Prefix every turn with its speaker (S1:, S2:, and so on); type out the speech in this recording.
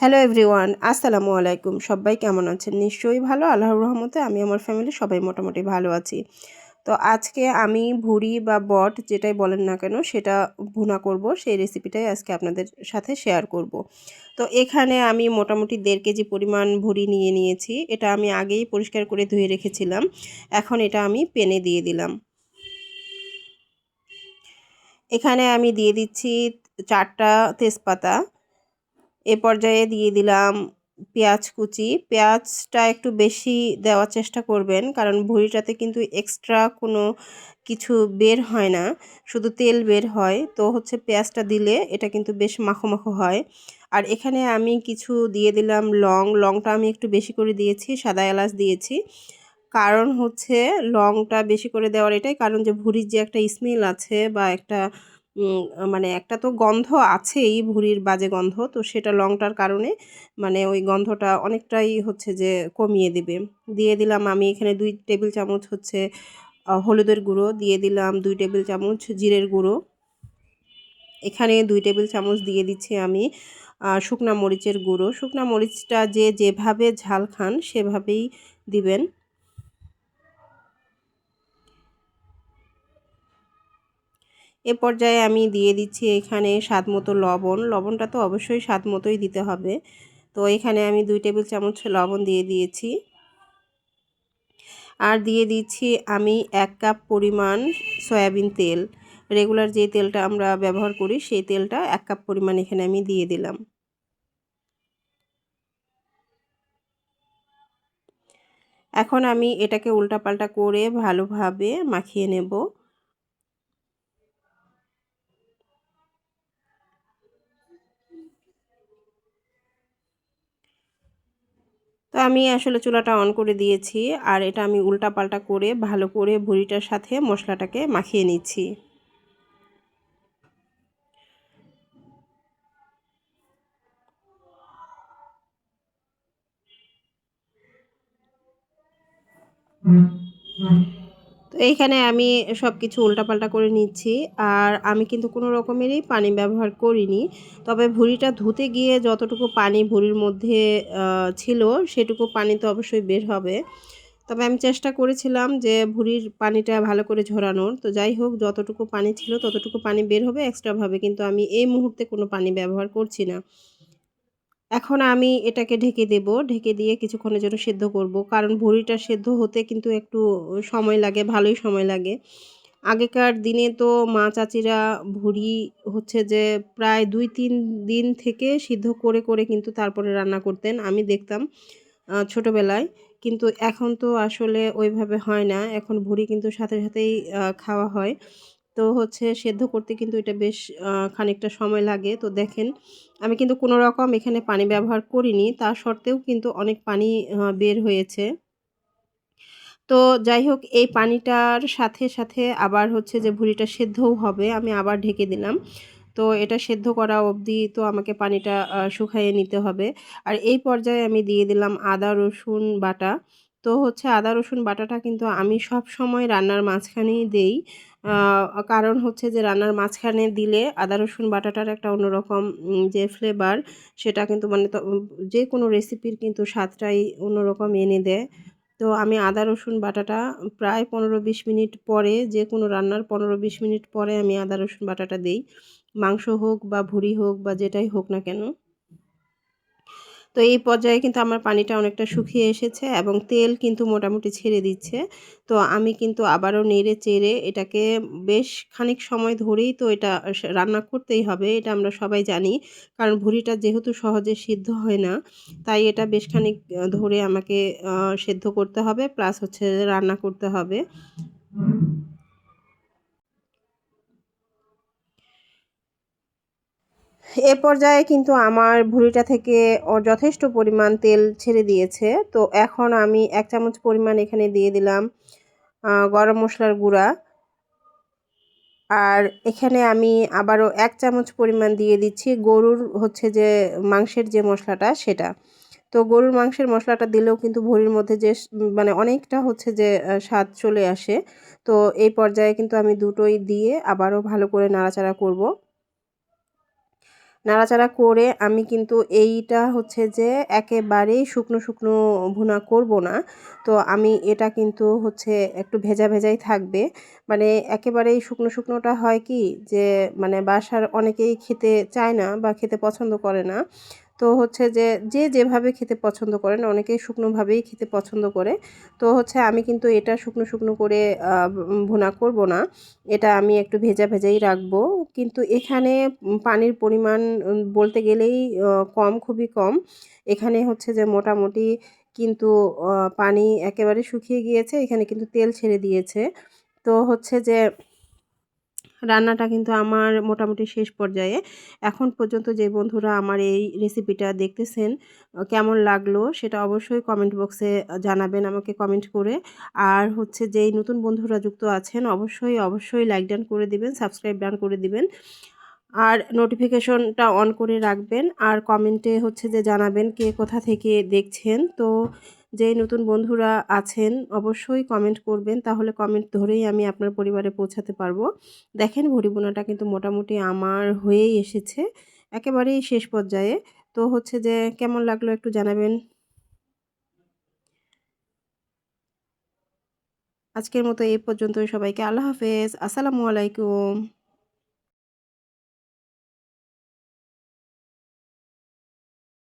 S1: Hello everyone আসসালামু আলাইকুম। সবাই কেমন আছেন? নিশ্চয়ই ভালো, আল্লাহর রহমতে আমি আমার ফ্যামিলি সবাই মোটামুটি ভালো আছি। তো আজকে আমি ভুড়ি বা বট যেটাই বলেন না কেন, সেটা ভুনা করব, সেই রেসিপিটাই আজকে আপনাদের সাথে শেয়ার করব। তো এখানে আমি মোটামুটি দেড় কেজি পরিমাণ ভুড়ি নিয়ে নিয়েছি। এটা আমি আগেই পরিষ্কার করে ধুয়ে রেখেছিলাম। এখন এটা আমি পেনে দিয়ে দিলাম। এখানে আমি দিয়ে দিচ্ছি চারটা তেজপাতা। এ পর্যায়ে দিয়ে দিলাম পেঁয়াজ কুচি। পেঁয়াজটা একটু বেশি দেওয়ার চেষ্টা করবেন, কারণ ভুঁড়িটাতে কিন্তু এক্সট্রা কোনো কিছু বের হয় না, শুধু তেল বের হয়। তো হচ্ছে পেঁয়াজটা দিলে এটা কিন্তু বেশ মাখো মাখো হয়। আর এখানে আমি কিছু দিয়ে দিলাম লং। লংটা আমি একটু বেশি করে দিয়েছি, সাদা এলাচ দিয়েছি। কারণ হচ্ছে লংটা বেশি করে দেওয়ার এটাই কারণ যে ভুঁড়ির যে একটা স্মেল আছে বা একটা মানে একটা তো গন্ধ আছেই ভুঁড়ির বাজে গন্ধ, তো সেটা লংটার কারণে মানে ওই গন্ধটা অনেকটাই হচ্ছে যে কমিয়ে দেবে। দিয়ে দিলাম আমি এখানে দুই টেবিল চামচ হচ্ছে হলুদের গুঁড়ো, দিয়ে দিলাম দুই টেবিল চামচ জিরের গুঁড়ো। এখানে দুই টেবিল চামচ দিয়ে দিচ্ছি আমি শুকনা মরিচের গুঁড়ো। শুকনা মরিচটা যে যেভাবে ঝাল খান সেভাবেই দিবেন। এ পর্যায়ে আমি দিয়ে দিচ্ছি এখানে স্বাদ মতো লবণ। লবণটা তো অবশ্যই স্বাদ মতোই দিতে হবে। তো এখানে আমি দুই টেবিল চামচ লবণ দিয়ে দিয়েছি। আর দিয়ে দিচ্ছি আমি এক কাপ পরিমাণ সয়াবিন তেল। রেগুলার যে তেলটা আমরা ব্যবহার করি, সেই তেলটা এক কাপ পরিমাণ এখানে আমি দিয়ে দিলাম। এখন আমি এটাকে উল্টাপাল্টা করে ভালোভাবে মাখিয়ে নেব। তো আমি আসলে চুলাটা অন করে দিয়েছি আর এটা আমি উল্টা পাল্টা করে ভালো করে ভুড়িটার সাথে মশলাটাকে মাখিয়ে নিচ্ছি। তো এইখানে আমি সব কিছু উল্টাপাল্টা করে নিচ্ছি। আর আমি কিন্তু কোনো রকমেরই পানি ব্যবহার করিনি। তবে ভুড়িটা ধুতে গিয়ে যতটুকু পানি ভুড়ির মধ্যে ছিল, সেটুকু পানি তো অবশ্যই বের হবে। তবে আমি চেষ্টা করেছিলাম যে ভুড়ির পানিটা ভালো করে ঝরানোর। তো যাই হোক, যতটুকু পানি ছিল ততটুকু পানি বের হবে। এক্সট্রাভাবে কিন্তু আমি এই মুহূর্তে কোনো পানি ব্যবহার করছি না। এখন আমি এটাকে ঢেকে দেব। ঢেকে দিয়ে কিছুক্ষণের জন্য সেদ্ধ করব। কারণ ভুড়িটা সেদ্ধ হতে কিন্তু একটু সময় লাগে, ভালোই সময় লাগে। আগেকার দিনে তো মা চাচিরা ভুড়ি হচ্ছে যে প্রায় দুই তিন দিন থেকে সিদ্ধ করে করে কিন্তু তারপরে রান্না করতেন, আমি দেখতাম ছোটোবেলায়। কিন্তু এখন তো আসলে ওইভাবে হয় না। এখন ভুড়ি কিন্তু সাথে সাথেই খাওয়া হয়। তো হচ্ছে সেদ্ধ করতে কিন্তু এটা বেশ খানিকটা সময় লাগে। তো দেখেন, আমি কিন্তু কোনো রকম এখানে পানি ব্যবহার করিনি। তা সত্ত্বেও কিন্তু অনেক পানি বের হয়েছে। তো যাই হোক, এই পানিটার সাথে সাথে আবার হচ্ছে যে ভুড়িটা সেদ্ধও হবে, আমি আবার ঢেকে দিলাম। তো এটা সেদ্ধ করা অবধি তো আমাকে পানিটা শুকাইয়ে নিতে হবে। আর এই পর্যায়ে আমি দিয়ে দিলাম আদা, রসুন, বাটা। তো হচ্ছে আদা, রসুন, বাটাটা কিন্তু আমি সব সময় রান্নার মাঝখানেই দেই। কারণ হচ্ছে যে রান্নার মাঝখানে দিলে আদা, রসুন, বাটাটার একটা অন্যরকম যে ফ্লেভার সেটা কিন্তু মানে যে কোনো রেসিপির কিন্তু স্বাদটাই অন্যরকম এনে দেয়। তো আমি আদা, রসুন, বাটাটা প্রায় পনেরো বিশ মিনিট পরে, যে কোনো রান্নার পনেরো বিশ মিনিট পরে আমি আদা, রসুন, বাটাটা দিই। মাংস হোক বা ভুড়ি হোক বা যেটাই হোক না কেন। তো এই পর্যায়ে কিন্তু আমার পানিটা অনেকটা শুকিয়ে এসেছে এবং তেল কিন্তু মোটামুটি ছেড়ে দিচ্ছে। তো আমি কিন্তু আবারও নেড়ে চেড়ে এটাকে বেশ খানিক সময় ধরেই তো এটা রান্না করতেই হবে, এটা আমরা সবাই জানি। কারণ ভুড়িটা যেহেতু সহজে সিদ্ধ হয় না, তাই এটা বেশ খানিক ধরে আমাকে সেদ্ধ করতে হবে, প্লাস হচ্ছে রান্না করতে হবে। এ পর্যায়ে কিন্তু আমার ভুড়িটা থেকে যথেষ্ট পরিমাণ তেল ছেড়ে দিয়েছে। তো এখন আমি এক চামচ পরিমাণ এখানে দিয়ে দিলাম গরম মশলার গুঁড়া। আর এখানে আমি আবারও এক চামচ পরিমাণ দিয়ে দিচ্ছি গরুর হচ্ছে যে মাংসের যে মশলাটা সেটা। তো গরুর মাংসের মশলাটা দিলেও কিন্তু ভুড়ির মধ্যে যে মানে অনেকটা হচ্ছে যে স্বাদ চলে আসে। তো এই পর্যায়ে কিন্তু আমি দুটোই দিয়ে আবারও ভালো করে নাড়াচাড়া করব। নাড়াচাড়া করে আমি কিন্তু এইটা হচ্ছে যে একেবারেই শুকনো শুকনো ভুনা করব না। তো আমি এটা কিন্তু হচ্ছে একটু ভেজা, ভেজাই থাকবে। মানে একেবারেই শুকনো, শুকনোটা হয় কি যে মানে বাসার অনেকেই খেতে চায় না বা খেতে পছন্দ করে না। তো হচ্ছে যে যে যেভাবে খেতে পছন্দ করেন, অনেকেই শুকনোভাবেই খেতে পছন্দ করে। তো হচ্ছে আমি কিন্তু এটা শুকনো শুকনো করে ভুনা করব না। এটা আমি একটু ভেজা ভেজাই রাখব। কিন্তু এখানে পানির পরিমাণ বলতে গেলেই কম, খুবই কম। এখানে হচ্ছে যে মোটামুটি কিন্তু পানি একেবারে শুকিয়ে গিয়েছে। এখানে কিন্তু তেল ছেড়ে দিয়েছে। তো হচ্ছে যে রান্নাটা কিন্তু আমার মোটামুটি শেষ পর্যায়ে। এখন পর্যন্ত যে বন্ধুরা আমার এই রেসিপিটা দেখতেছেন কেমন লাগল সেটা অবশ্যই কমেন্ট বক্সে জানাবেন আমাকে কমেন্ট করে। আর হচ্ছে যেই নতুন বন্ধুরা যুক্ত আছেন, অবশ্যই অবশ্যই লাইক ডান করে দিবেন সাবস্ক্রাইব ডান করে দিবেন। আর নোটিফিকেশনটা অন করে রাখবেন। আর কমেন্টে হচ্ছে যে জানাবেন কে কোথা থেকে দেখছেন। তো যেই নতুন বন্ধুরা আছেন, অবশ্যই কমেন্ট করবেন। তাহলে কমেন্ট ধরেই আমি আপনার পরিবারে পৌঁছাতে পারব। দেখেন ভরিবোনাটা কিন্তু মোটামুটি আমার হয়েই এসেছে, একেবারেই শেষ পর্যায়ে। তো হচ্ছে যে, কেমন লাগল একটু জানাবেন? আজকের মতো এই পর্যন্তই সবাইকে। আল্লাহ হাফেজ। আসসালামু আলাইকুম।